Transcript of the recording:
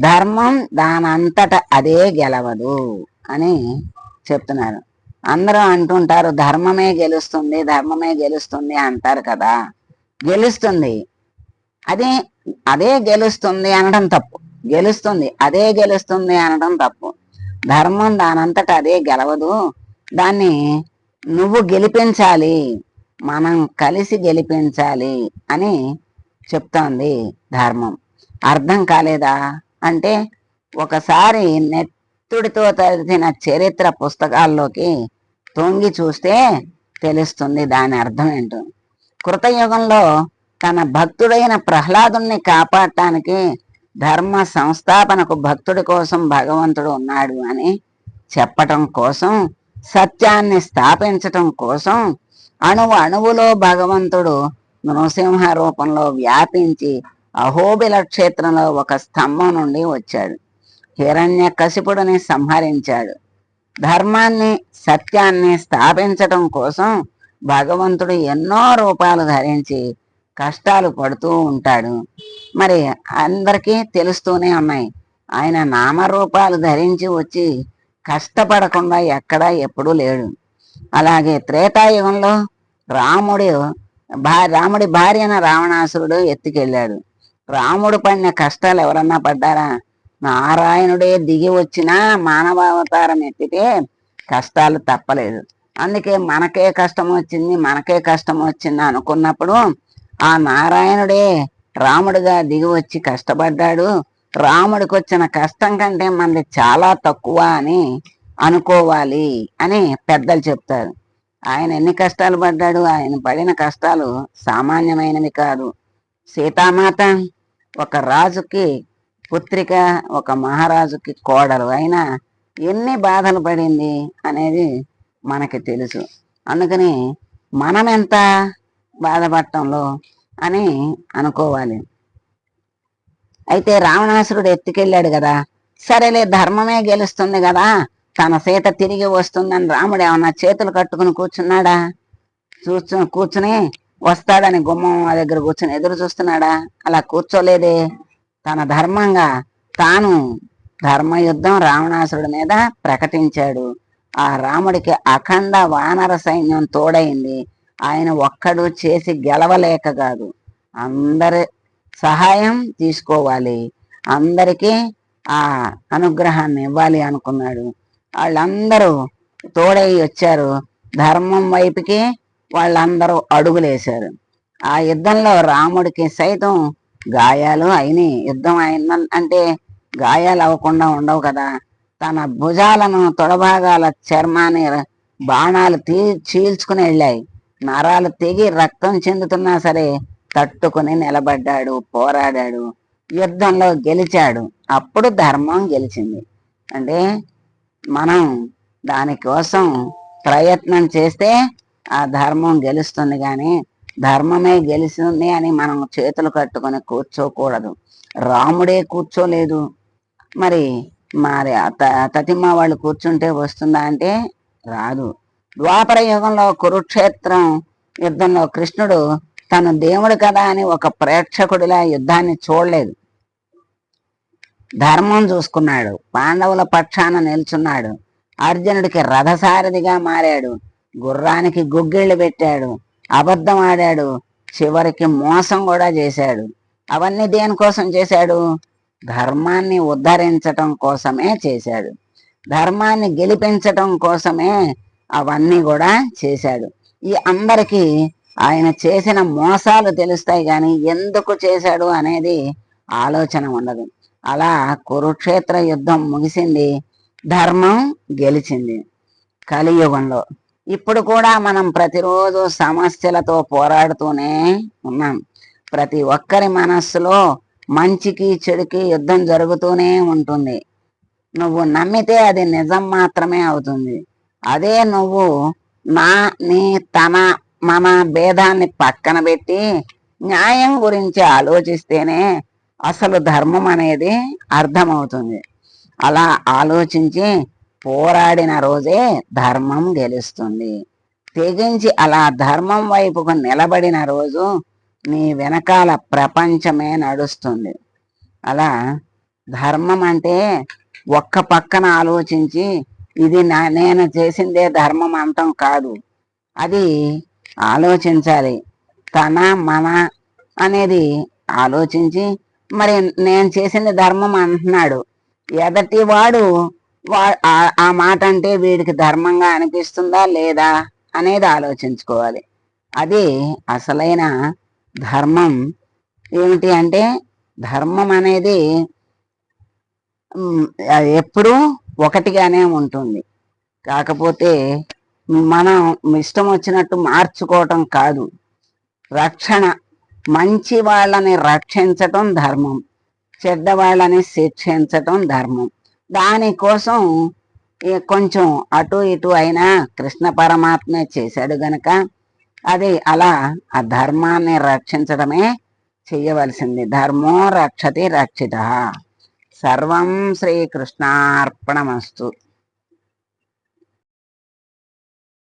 ధర్మం దానంతట అదే గెలవదు అని చెప్తున్నారు. అందరూ అంటుంటారు ధర్మమే గెలుస్తుంది ధర్మమే గెలుస్తుంది అంటారు కదా. గెలుస్తుంది. అదే అదే గెలుస్తుంది అనడం తప్పు. గెలుస్తుంది అదే గెలుస్తుంది అనడం తప్పు. ధర్మం దానంతట అదే గెలవదు. దాన్ని నువ్వు గెలిపించాలి మనం కలిసి గెలిపించాలి అని చెప్తోంది ధర్మం. అర్థం కాలేదా? అంటే ఒకసారి నెత్తుడితో తరిచిన చరిత్ర పుస్తకాల్లోకి తొంగి చూస్తే తెలుస్తుంది దాని అర్థం ఏంటో. కృతయుగంలో తన భక్తుడైన ప్రహ్లాదుని కాపాడటానికి ధర్మ సంస్థాపనకు భక్తుడి కోసం భగవంతుడు ఉన్నాడు అని చెప్పటం కోసం సత్యాన్ని స్థాపించటం కోసం అణువు అణువులో భగవంతుడు నృసింహ రూపంలో వ్యాపించి అహోబిల క్షేత్రంలో ఒక స్తంభం నుండి వచ్చాడు. హిరణ్య కశిపుడిని సంహరించాడు. ధర్మాన్ని సత్యాన్ని స్థాపించటం కోసం భగవంతుడు ఎన్నో రూపాలు ధరించి కష్టాలు పడుతూ ఉంటాడు. మరి అందరికీ తెలుస్తూనే ఉన్నాయి. ఆయన నామరూపాలు ధరించి వచ్చి కష్టపడకుండా ఎక్కడా ఎప్పుడూ లేడు. అలాగే త్రేతాయుగంలో రాముడు భా రాముడి భార్యన రావణాసురుడు ఎత్తుకెళ్ళాడు. రాముడు పడిన కష్టాలు ఎవరన్నా పడ్డారా? నారాయణుడే దిగి వచ్చినా మానవావతారం ఎత్తితే కష్టాలు తప్పలేదు. అందుకే మనకే కష్టం వచ్చింది మనకే కష్టం వచ్చింది అనుకున్నప్పుడు ఆ నారాయణుడే రాముడుగా దిగి వచ్చి కష్టపడ్డాడు. రాముడికి వచ్చిన కష్టం కంటే మనది చాలా తక్కువ అని అనుకోవాలి అని పెద్దలు చెప్తారు. ఆయన ఎన్ని కష్టాలు పడ్డాడు? ఆయన పడిన కష్టాలు సామాన్యమైనవి కాదు. సీతామాత ఒక రాజుకి పుత్రిక ఒక మహారాజుకి కోడలు అయినా ఎన్ని బాధలు పడింది అనేది మనకి తెలుసు. అందుకని మనం ఎంత బాధపడటంలో అని అనుకోవాలి. అయితే రావణాసురుడు ఎత్తుకెళ్ళాడు కదా. సరేలే ధర్మమే గెలుస్తుంది కదా. తన సీత తిరిగి వస్తుందని రాముడు ఏమన్నా చేతులు కట్టుకుని కూర్చున్నాడా? చూస్తు కూర్చుని వస్తాడని గుమ్మం దగ్గర కూర్చుని ఎదురు చూస్తున్నాడా? అలా కూర్చోలేదే. తన ధర్మంగా తాను ధర్మయుద్ధం రావణాసురుడి మీద ప్రకటించాడు. ఆ రాముడికి అఖండ వానర సైన్యం తోడైంది. ఆయన ఒక్కడు చేసి గెలవలేక కాదు. అందరి సహాయం తీసుకోవాలి. అందరికీ ఆ అనుగ్రహాన్ని ఇవ్వాలి అనుకున్నాడు. వాళ్ళందరూ తోడై వచ్చారు. ధర్మం వైపుకి వాళ్ళందరూ అడుగులేశారు. ఆ యుద్ధంలో రాముడికి సైతం గాయాలు అయినాయి. యుద్ధం అయిన అంటే గాయాలు అవ్వకుండా ఉండవు కదా. తన భుజాలను తొడభాగాల చర్మాన్ని బాణాలు తీ చీల్చుకుని వెళ్ళాయి. నరాలు తెగి రక్తం చెందుతున్నా సరే తట్టుకుని నిలబడ్డాడు పోరాడాడు యుద్ధంలో గెలిచాడు. అప్పుడు ధర్మం గెలిచింది. అంటే మనం దానికోసం ప్రయత్నం చేస్తే ఆ ధర్మం గెలుస్తుంది కానీ ధర్మమే గెలిచింది అని మనం చేతులు కట్టుకొని కూర్చోకూడదు. రాముడే కూర్చోలేదు. మరి మరి తతిమ్మ వాళ్ళు కూర్చుంటే వస్తుందా అంటే రాదు. ద్వాపర యుగంలో కురుక్షేత్రం యుద్ధంలో కృష్ణుడు తను దేవుడు కదా అని ఒక ప్రేక్షకుడిలా యుద్ధాన్ని చూడలేదు. ధర్మం చూసుకున్నాడు. పాండవుల పక్షాన నిల్చున్నాడు. అర్జునుడికి రథసారథిగా మారాడు. గుర్రానికి గుగ్గిళ్ళు పెట్టాడు అబద్ధం ఆడాడు చివరికి మోసం కూడా చేశాడు. అవన్నీ దేనికోసం చేశాడు? ధర్మాన్ని ఉద్ధరించటం కోసమే చేశాడు. ధర్మాన్ని గెలిపించటం కోసమే అవన్నీ కూడా చేశాడు. ఈ అందరికీ ఆయన చేసిన మోసాలు తెలుస్తాయి కానీ ఎందుకు చేశాడు అనేది ఆలోచన ఉండదు. అలా కురుక్షేత్ర యుద్ధం ముగిసింది ధర్మం గెలిచింది. కలియుగంలో ఇప్పుడు కూడా మనం ప్రతిరోజు సమస్యలతో పోరాడుతూనే ఉన్నాం. ప్రతి ఒక్కరి మనస్సులో మంచికి చెడుకి యుద్ధం జరుగుతూనే ఉంటుంది. నువ్వు నమ్మితే అది నిజం మాత్రమే అవుతుంది. అదే నువ్వు నా నీ తన మన భేదాన్ని పక్కన పెట్టి న్యాయం గురించి ఆలోచిస్తేనే అసలు ధర్మం అనేది అర్థమవుతుంది. అలా ఆలోచించి పోరాడిన రోజే ధర్మం గెలుస్తుంది. తెగించి అలా ధర్మం వైపుకు నిలబడిన రోజు నీ వెనకాల ప్రపంచమే నడుస్తుంది. అలా ధర్మం అంటే ఒక్క పక్కన ఆలోచించి ఇది నా నేను చేసిందే ధర్మం అంతం కాదు. అది ఆలోచించాలి. తన మన అనేది ఆలోచించి మరి నేను చేసింది ధర్మం అంటున్నాడు. ఎదటి వాడు ఆ- ఆ మాట అంటే వీడికి ధర్మంగా అనిపిస్తుందా లేదా అనేది ఆలోచించుకోవాలి. అది అసలైన ధర్మం. ఏమిటి అంటే ధర్మం అనేది ఎప్పుడూ ఒకటిగానే ఉంటుంది. కాకపోతే మనం ఇష్టం వచ్చినట్టు మార్చుకోవటం కాదు. రక్షణ మంచి వాళ్ళని రక్షించటం ధర్మం చెడ్డ వాళ్ళని శిక్షించటం ధర్మం. దానికోసం కొంచెం అటు ఇటు అయినా కృష్ణ పరమాత్మే చేశాడు గనక అది అలా ఆ ధర్మాన్ని రక్షించడమే చెయ్యవలసింది ధర్మో రక్షతి రక్షిత. సర్వం శ్రీకృష్ణార్పణమస్తు.